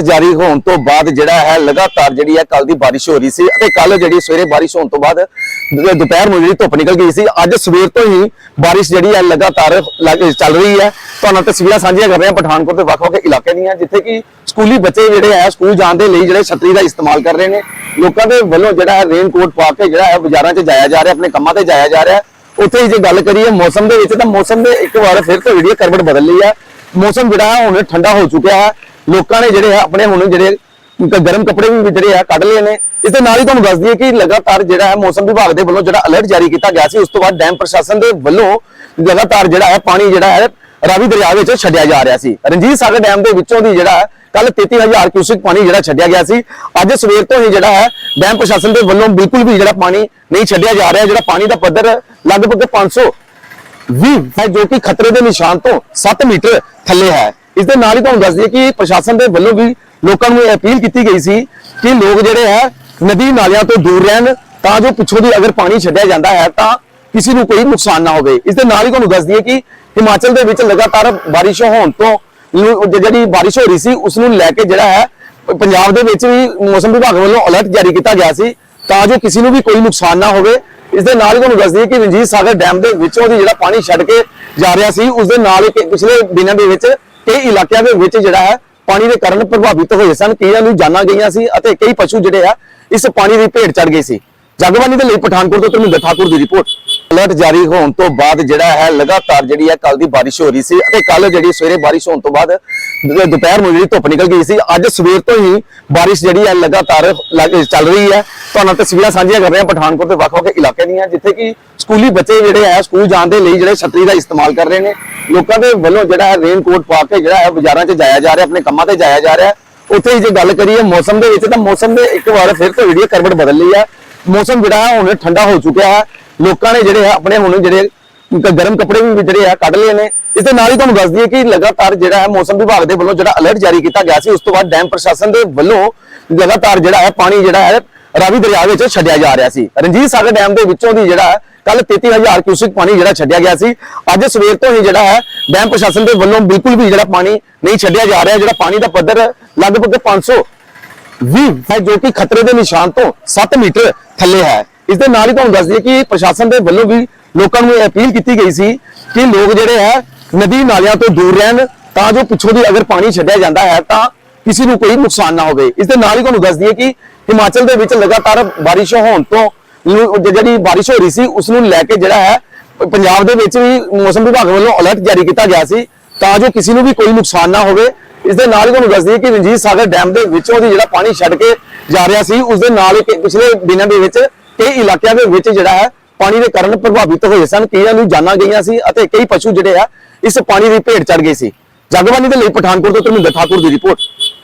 Alert ਜਾਰੀ ਹੋਣ ਤੋਂ ਬਾਅਦ ਜਿਹੜਾ ਹੈ ਲਗਾਤਾਰ ਜਿਹੜੀ ਹੈ ਕੱਲ ਦੀ ਬਾਰਿਸ਼ ਹੋ ਰਹੀ ਸੀ ਅਤੇ ਕੱਲ ਜਿਹੜੀ ਸਵੇਰੇ ਬਾਰਿਸ਼ ਹੋਣ ਤੋਂ ਬਾਅਦ ਦੁਪਹਿਰ ਨੂੰ ਜਿਹੜੀ ਧੁੱਪ ਨਿਕਲ ਗਈ ਸੀ, ਅੱਜ ਸਵੇਰ ਤੋਂ ਹੀ ਬਾਰਿਸ਼ ਜਿਹੜੀ ਹੈ ਲਗਾਤਾਰ ਚੱਲ ਰਹੀ ਹੈ। ਤੁਹਾਨੂੰ ਤਸਵੀਰਾਂ ਸਾਂਝੀਆਂ ਕਰ ਰਹੇ ਹਾਂ ਪਠਾਨਕੋਟ ਦੇ ਵੱਖ-ਵੱਖ ਇਲਾਕੇ ਦੀਆਂ, ਜਿੱਥੇ ਕਿ ਸਕੂਲੀ ਬੱਚੇ ਜਿਹੜੇ ਹੈ, ਸਕੂਲ ਜਾਣ ਦੇ ਲਈ ਜਿਹੜੇ ਛਤਰੀ ਦਾ ਇਸਤੇਮਾਲ ਕਰ ਰਹੇ ਨੇ। ਲੋਕਾਂ ਦੇ ਵੱਲੋਂ ਜਿਹੜਾ ਹੈ ਰੇਨ ਕੋਟ ਪਾ ਕੇ ਜਿਹੜਾ ਹੈ ਬਾਜ਼ਾਰਾਂ 'ਚ ਜਾਇਆ ਜਾ ਰਿਹਾ, ਆਪਣੇ ਕੰਮਾਂ ਤੇ ਜਾਇਆ ਜਾ ਰਿਹਾ। ਉੱਥੇ ਹੀ ਜੇ ਗੱਲ ਕਰੀਏ ਮੌਸਮ ਦੇ ਵਿੱਚ, ਤਾਂ ਮੌਸਮ ਦੇ ਇੱਕ ਵਾਰ ਫਿਰ ਤੋਂ ਜਿਹੜੀ ਹੈ ਕਰਵਟ ਬਦਲ ਲਈ ਹੈ। ਮੌਸਮ ਜਿਹੜਾ ਹੈ ਹੁਣ ਠੰਡਾ ਹੋ ਚੁੱਕਿਆ ਹੈ। ਲੋਕਾਂ ਨੇ ਜਿਹੜੇ ਹੈ ਆਪਣੇ ਹੁਣ ਜਿਹੜੇ ਗਰਮ ਕੱਪੜੇ ਵੀ ਜਿਹੜੇ ਆ, ਕੱਢ ਲਏ ਨੇ। ਇਸ ਦੇ ਨਾਲ ਹੀ ਤੁਹਾਨੂੰ ਦੱਸ ਦਈਏ ਕਿ ਲਗਾਤਾਰ ਜਿਹੜਾ ਹੈ, ਮੌਸਮ ਵਿਭਾਗ ਦੇ ਵੱਲੋਂ ਜਿਹੜਾ ਅਲਰਟ ਜਾਰੀ ਕੀਤਾ ਗਿਆ ਸੀ, ਉਸ ਤੋਂ ਬਾਅਦ ਡੈਮ ਪ੍ਰਸ਼ਾਸਨ ਦੇ ਵੱਲੋਂ ਲਗਾਤਾਰ ਜਿਹੜਾ ਹੈ, ਪਾਣੀ ਜਿਹੜਾ ਹੈ, ਰਾਵੀ ਦਰਿਆ ਵਿੱਚ ਛੱਡਿਆ ਜਾ ਰਿਹਾ ਸੀ। ਰਣਜੀਤ ਸਾਗਰ ਡੈਮ ਦੇ ਵਿੱਚੋਂ ਦੀ ਜਿਹੜਾ ਕੱਲ 33000 ਕਿਊਸਿਕ ਪਾਣੀ ਜਿਹੜਾ ਛੱਡਿਆ ਗਿਆ ਸੀ। ਅੱਜ ਸਵੇਰ ਤੋਂ ਹੀ ਜਿਹੜਾ ਹੈ, ਡੈਮ ਪ੍ਰਸ਼ਾਸਨ ਦੇ ਵੱਲੋਂ ਬਿਲਕੁਲ ਵੀ ਜਿਹੜਾ ਪਾਣੀ ਨਹੀਂ ਛੱਡਿਆ ਜਾ ਰਿਹਾ। ਜਿਹੜਾ ਪਾਣੀ ਦਾ ਪੱਧਰ ਲਗਭਗ 500 ਵੀ ਹੈ, ਜੋ ਕਿ ਖਤਰੇ ਦੇ ਨਿਸ਼ਾਨ ਤੋਂ 7 ਮੀਟਰ ਥੱਲੇ ਹੈ। ਇਸ ਦੇ ਨਾਲ ਹੀ ਤੁਹਾਨੂੰ ਦੱਸ ਦਈਏ ਕਿ ਪ੍ਰਸ਼ਾਸਨ ਦੇ ਵੱਲੋਂ ਵੀ ਲੋਕਾਂ ਨੂੰ ਇਹ ਅਪੀਲ ਕੀਤੀ ਗਈ ਸੀ ਕਿ ਲੋਕ ਜਿਹੜੇ ਹੈ ਨਦੀ ਨਾਲਿਆਂ ਤੋਂ ਦੂਰ ਰਹਿਣ, ਤਾਂ ਜੋ ਪਿੱਛੋਂ ਦੀ ਅਗਰ ਪਾਣੀ ਛੱਡਿਆ ਜਾਂਦਾ ਹੈ, ਤਾਂ ਕਿਸੇ ਨੂੰ ਕੋਈ ਨੁਕਸਾਨ ਨਾ ਹੋਵੇ। ਇਸ ਦੇ ਨਾਲ ਹੀ ਤੁਹਾਨੂੰ ਦੱਸ ਦਈਏ ਕਿ ਹਿਮਾਚਲ ਦੇ ਵਿੱਚ ਲਗਾਤਾਰ ਬਾਰਿਸ਼ ਹੋਣ ਤੋਂ ਜਿਹੜੀ ਬਾਰਿਸ਼ ਹੋ ਰਹੀ ਸੀ, ਉਸ ਨੂੰ ਲੈ ਕੇ ਜਿਹੜਾ ਹੈ ਪੰਜਾਬ ਦੇ ਵਿੱਚ ਵੀ ਮੌਸਮ ਵਿਭਾਗ ਵੱਲੋਂ ਅਲਰਟ ਜਾਰੀ ਕੀਤਾ ਗਿਆ ਸੀ, ਤਾਂ ਜੋ ਕਿਸੇ ਨੂੰ ਵੀ ਕੋਈ ਨੁਕਸਾਨ ਨਾ ਹੋਵੇ। ਇਸ ਦੇ ਨਾਲ ਹੀ ਤੁਹਾਨੂੰ ਦੱਸ ਦਈਏ ਕਿ ਰਣਜੀਤ ਸਾਗਰ ਡੈਮ ਦੇ ਵਿੱਚੋਂ ਦੀ ਜਿਹੜਾ ਪਾਣੀ ਛੱਡ ਕੇ ਜਾ ਰਿਹਾ ਸੀ, ਉਸ ਦੇ ਨਾਲ ਹੀ ਪਿਛਲੇ ਦਿਨਾਂ ਦੇ ਵਿੱਚ ਕਈ ਇਲਾਕਿਆਂ ਦੇ ਵਿੱਚ ਜਿਹੜਾ ਹੈ ਪਾਣੀ ਦੇ ਕਾਰਨ ਪ੍ਰਭਾਵਿਤ ਹੋਏ ਸਨ। ਕਈਆਂ ਨੂੰ ਜਾਨਾਂ ਗਈਆਂ ਸੀ ਅਤੇ ਕਈ ਪਸ਼ੂ ਜਿਹੜੇ ਆ ਇਸ ਪਾਣੀ ਦੀ ਭੇਟ ਚੜ ਗਏ ਸੀ। ਜਗਬਾਨੀ ਦੇ ਲਈ ਪਠਾਨਕੋਟ ਤੋਂ ਧਰਮਿੰਦਰ ਠਾਕੁਰ ਦੀ ਰਿਪੋਰਟ ਅਲਰਟ ਜਾਰੀ ਹੋਣ ਤੋਂ ਬਾਅਦ ਜਿਹੜਾ ਹੈ ਲਗਾਤਾਰ ਜਿਹੜੀ ਹੈ ਕੱਲ ਦੀ ਬਾਰਿਸ਼ ਹੋ ਰਹੀ ਸੀ ਅਤੇ ਕੱਲ ਜਿਹੜੀ ਸਵੇਰੇ ਬਾਰਿਸ਼ ਹੋਣ ਤੋਂ ਬਾਅਦ ਦੁਪਹਿਰ ਨੂੰ ਜਿਹੜੀ ਧੁੱਪ ਨਿਕਲ ਗਈ ਸੀ, ਅੱਜ ਸਵੇਰ ਤੋਂ ਹੀ ਬਾਰਿਸ਼ ਜਿਹੜੀ ਹੈ ਲਗਾਤਾਰ ਚੱਲ ਰਹੀ ਹੈ। ਤੁਹਾਨੂੰ ਤਸਵੀਰਾਂ ਸਾਂਝੀਆਂ ਕਰ ਰਹੇ ਹਾਂ ਪਠਾਨਕੋਟ ਦੇ ਵੱਖ-ਵੱਖ ਇਲਾਕੇ ਦੀਆਂ, ਜਿੱਥੇ ਕਿ ਸਕੂਲੀ ਬੱਚੇ ਜਿਹੜੇ ਹੈ ਸਕੂਲ ਜਾਣ ਦੇ ਲਈ ਜਿਹੜੇ ਛਤਰੀ ਦਾ ਇਸਤੇਮਾਲ ਕਰ ਰਹੇ ਨੇ। ਲੋਕਾਂ ਦੇ ਵੱਲੋਂ ਜਿਹੜਾ ਹੈ ਰੇਨ ਕੋਟ ਪਾ ਕੇ ਜਿਹੜਾ ਹੈ ਬਾਜ਼ਾਰਾਂ 'ਚ ਜਾਇਆ ਜਾ ਰਿਹਾ, ਆਪਣੇ ਕੰਮਾਂ ਤੇ ਜਾਇਆ ਜਾ ਰਿਹਾ। ਉੱਥੇ ਹੀ ਜੇ ਗੱਲ ਕਰੀਏ ਮੌਸਮ ਦੇ ਵਿੱਚ, ਤਾਂ ਮੌਸਮ ਦੇ ਇੱਕ ਵਾਰ ਫਿਰ ਤੋਂ ਜਿਹੜੀ ਹੈ ਕਰਵਟ ਬਦਲ ਲਈ ਹੈ। ਮੌਸਮ ਜਿਹੜਾ ਹੈ ਹੁਣ ਠੰਡਾ ਹੋ ਚੁੱਕਿਆ ਹੈ। ਲੋਕਾਂ ਨੇ ਜਿਹੜੇ ਹੈ ਆਪਣੇ ਹੁਣ ਜਿਹੜੇ ਗਰਮ ਕੱਪੜੇ ਵੀ ਜਿਹੜੇ ਆ, ਕੱਢ ਲਏ ਨੇ। ਇਸ ਦੇ ਨਾਲ ਹੀ ਤੁਹਾਨੂੰ ਦੱਸ ਦਈਏ ਕਿ ਲਗਾਤਾਰ ਜਿਹੜਾ ਹੈ ਮੌਸਮ ਵਿਭਾਗ ਦੇ ਵੱਲੋਂ ਜਿਹੜਾ ਅਲਰਟ ਜਾਰੀ ਕੀਤਾ ਗਿਆ ਸੀ। ਉਸ ਤੋਂ ਬਾਅਦ ਡੈਮ ਪ੍ਰਸ਼ਾਸਨ ਦੇ ਵੱਲੋਂ ਲਗਾਤਾਰ ਜਿਹੜਾ ਹੈ ਪਾਣੀ ਜਿਹੜਾ ਹੈ ਰਾਵੀ ਦਰਿਆ ਵਿੱਚ ਛੱਡਿਆ ਜਾ ਰਿਹਾ ਸੀ। ਰਣਜੀਤ ਸਾਗਰ ਡੈਮ ਦੇ ਵਿੱਚੋਂ ਦੀ ਜਿਹੜਾ ਕੱਲ 33000 ਕਿਊਸਿਕ ਪਾਣੀ ਜਿਹੜਾ ਛੱਡਿਆ ਗਿਆ ਸੀ। ਅੱਜ ਸਵੇਰ ਤੋਂ ਹੀ ਜਿਹੜਾ ਹੈ ਡੈਮ ਪ੍ਰਸ਼ਾਸਨ ਦੇ ਵੱਲੋਂ ਬਿਲਕੁਲ ਵੀ ਜਿਹੜਾ ਪਾਣੀ ਨਹੀਂ ਛੱਡਿਆ ਜਾ ਰਿਹਾ। ਜਿਹੜਾ ਪਾਣੀ ਦਾ ਪੱਧਰ ਲਗਭਗ 500 ਵੀ ਹੈ, ਜੋ ਕਿ ਖਤਰੇ ਦੇ ਨਿਸ਼ਾਨ ਤੋਂ 7 ਮੀਟਰ ਥੱਲੇ ਹੈ। ਇਸ ਦੇ ਨਾਲ ਹੀ ਤੁਹਾਨੂੰ ਦੱਸ ਦਈਏ ਕਿ ਪ੍ਰਸ਼ਾਸਨ ਦੇ ਵੱਲੋਂ ਵੀ ਲੋਕਾਂ ਨੂੰ ਇਹ ਅਪੀਲ ਕੀਤੀ ਗਈ ਸੀ ਕਿ ਲੋਕ ਜਿਹੜੇ ਹੈ, ਨਦੀ ਨਾਲਿਆਂ ਤੋਂ ਦੂਰ ਰਹਿਣ, ਤਾਂ ਜੋ ਪਿੱਛੋਂ ਦੀ ਅਗਰ ਪਾਣੀ ਛੱਡਿਆ ਜਾਂਦਾ ਹੈ, ਤਾਂ ਕਿਸੇ ਨੂੰ ਕੋਈ ਨੁਕਸਾਨ ਨਾ ਹੋਵੇ। ਇਸ ਦੇ ਨਾਲ ਹੀ ਤੁਹਾਨੂੰ ਦੱਸ ਦਈਏ ਕਿ ਹਿਮਾਚਲ ਦੇ ਵਿੱਚ ਲਗਾਤਾਰ ਬਾਰਿਸ਼ ਹੋਣ ਤੋਂ ਜਿਹੜੀ ਬਾਰਿਸ਼ ਹੋ ਰਹੀ ਸੀ, ਉਸ ਨੂੰ ਲੈ ਕੇ ਜਿਹੜਾ ਹੈ ਪੰਜਾਬ ਦੇ ਵਿੱਚ ਵੀ ਮੌਸਮ ਵਿਭਾਗ ਵੱਲੋਂ ਅਲਰਟ ਜਾਰੀ ਕੀਤਾ ਗਿਆ ਸੀ, ਤਾਂ ਜੋ ਕਿਸੇ ਨੂੰ ਵੀ ਕੋਈ ਨੁਕਸਾਨ ਨਾ ਹੋਵੇ। ਇਸ ਦੇ ਨਾਲ ਹੀ ਤੁਹਾਨੂੰ ਦੱਸ ਦਈਏ ਕਿ ਰਣਜੀਤ ਸਾਗਰ ਡੈਮ ਦੇ ਵਿੱਚੋਂ ਦੀ ਜਿਹੜਾ ਪਾਣੀ ਛੱਡ ਕੇ ਜਾ ਰਿਹਾ ਸੀ ਉਸ ਦੇ ਨਾਲ ਹੀ ਪਿਛਲੇ ਦਿਨਾਂ ਦੇ ਵਿੱਚ ਕਈ ਇਲਾਕਿਆਂ ਦੇ ਵਿੱਚ ਜਿਹੜਾ ਹੈ, ਪਾਣੀ ਦੇ ਕਾਰਨ ਪ੍ਰਭਾਵਿਤ ਹੋਏ ਸਨ। ਕਈਆਂ ਨੂੰ ਜਾਨਾਂ ਗਈਆਂ ਸੀ ਅਤੇ ਕਈ ਪਸ਼ੂ ਜਿਹੜੇ ਆ, ਇਸ ਪਾਣੀ ਦੀ ਭੇਟ ਚੜ ਗਏ ਸੀ। ਜਗਬਾਨੀ ਦੇ ਲਈ ਪਠਾਨਕੋਟ ਤੋਂ ਧਰਮਿੰਦਰ ਠਾਕੁਰ ਦੀ ਰਿਪੋਰਟ।